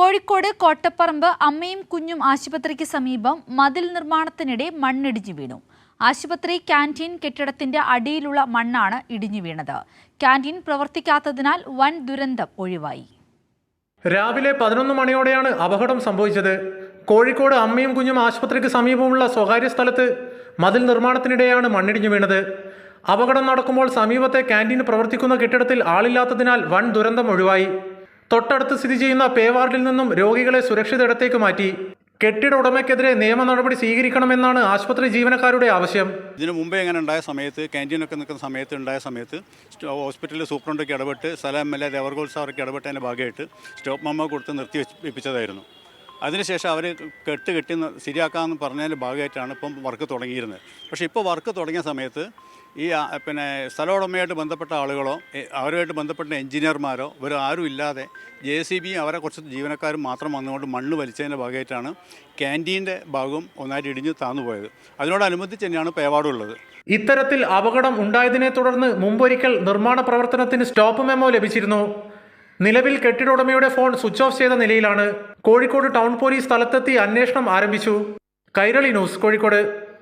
കോഴിക്കോട് കോട്ടപ്പറമ്പ് അമ്മയും കുഞ്ഞും ആശുപത്രിക്ക് സമീപം മതിൽ നിർമ്മാണത്തിനിടെ മണ്ണിടിഞ്ഞു വീണു. ആശുപത്രി ക്യാന്റീൻ കെട്ടിടത്തിന്റെ അടിയിലുള്ള മണ്ണാണ് ഇടിഞ്ഞു വീണത്. ക്യാന്റീൻ പ്രവർത്തിക്കാത്തതിനാൽ വൻ ദുരന്തം ഒഴിവായി. രാവിലെ പതിനൊന്ന് മണിയോടെയാണ് അപകടം സംഭവിച്ചത്. കോഴിക്കോട് അമ്മയും കുഞ്ഞും ആശുപത്രിക്ക് സമീപമുള്ള സ്വകാര്യ സ്ഥലത്ത് മതിൽ നിർമ്മാണത്തിനിടെയാണ് മണ്ണിടിഞ്ഞു വീണത്. അപകടം നടക്കുമ്പോൾ സമീപത്തെ ക്യാന്റീൻ പ്രവർത്തിക്കുന്ന കെട്ടിടത്തിൽ ആളില്ലാത്തതിനാൽ വൻ ദുരന്തം ഒഴിവായി. തൊട്ടടുത്ത് സ്ഥിതി ചെയ്യുന്ന പേവാർഡിൽ നിന്നും രോഗികളെ സുരക്ഷിത ഇടത്തേക്ക് മാറ്റി. കെട്ടിട ഉടമയ്ക്കെതിരെ നിയമ നടപടി സ്വീകരിക്കണമെന്നാണ് ആശുപത്രി ജീവനക്കാരുടെ ആവശ്യം. ഇതിനു മുമ്പേ ഇങ്ങനെ ഉണ്ടായ സമയത്ത് ക്യാന്റീനൊക്കെ നിൽക്കുന്ന സമയത്ത് ഉണ്ടായ സമയത്ത് ഹോസ്പിറ്റലിൽ സൂപ്രണ്ടൊക്കെ ഇടപെട്ട് സ്ഥലം എം എൽ എ ദേവർഗോൾ സാറൊക്കെ ഇടപെട്ടതിന്റെ ഭാഗമായിട്ട് സ്റ്റോപ്പ് മമ്മ കൊടുത്ത് നിർത്തി വെപ്പിച്ചതായിരുന്നു അതിനുശേഷം അവർ കെട്ട് കെട്ടി ശരിയാക്കാമെന്ന് പറഞ്ഞതിന്റെ ഭാഗമായിട്ടാണ് ഇപ്പം വർക്ക് തുടങ്ങിയിരുന്നത്. പക്ഷേ ഇപ്പോൾ വർക്ക് തുടങ്ങിയ സമയത്ത് ഈ പിന്നെ സ്ഥല ഉടമയായിട്ട് ബന്ധപ്പെട്ട ആളുകളോ അവരുമായിട്ട് ബന്ധപ്പെട്ട എഞ്ചിനീയർമാരോ ഇവർ ആരും ഇല്ലാതെ ജെ സി ബി അവരെ കുറച്ച് ജീവനക്കാരും മാത്രം വന്നുകൊണ്ട് മണ്ണ് വലിച്ചതിന്റെ ഭാഗമായിട്ടാണ് ക്യാന്റീന്റെ ഭാഗം ഒന്നായിട്ട് ഇടിഞ്ഞ് താന്നു പോയത്. അതിനോടനുബന്ധിച്ച് തന്നെയാണ് പേവാടുള്ളത്. ഇത്തരത്തിൽ അപകടം ഉണ്ടായതിനെ തുടർന്ന് മുമ്പൊരിക്കൽ നിർമ്മാണ പ്രവർത്തനത്തിന് സ്റ്റോപ്പ് മെമ്മോ ലഭിച്ചിരുന്നു. നിലവിൽ കെട്ടിട ഫോൺ സ്വിച്ച് ഓഫ് ചെയ്ത നിലയിലാണ് കോഴിക്കോട് ടൗൺ പോലീസ് സ്ഥലത്തെത്തി അന്വേഷണം ആരംഭിച്ചു. കൈരളി ന്യൂസ് കോഴിക്കോട്.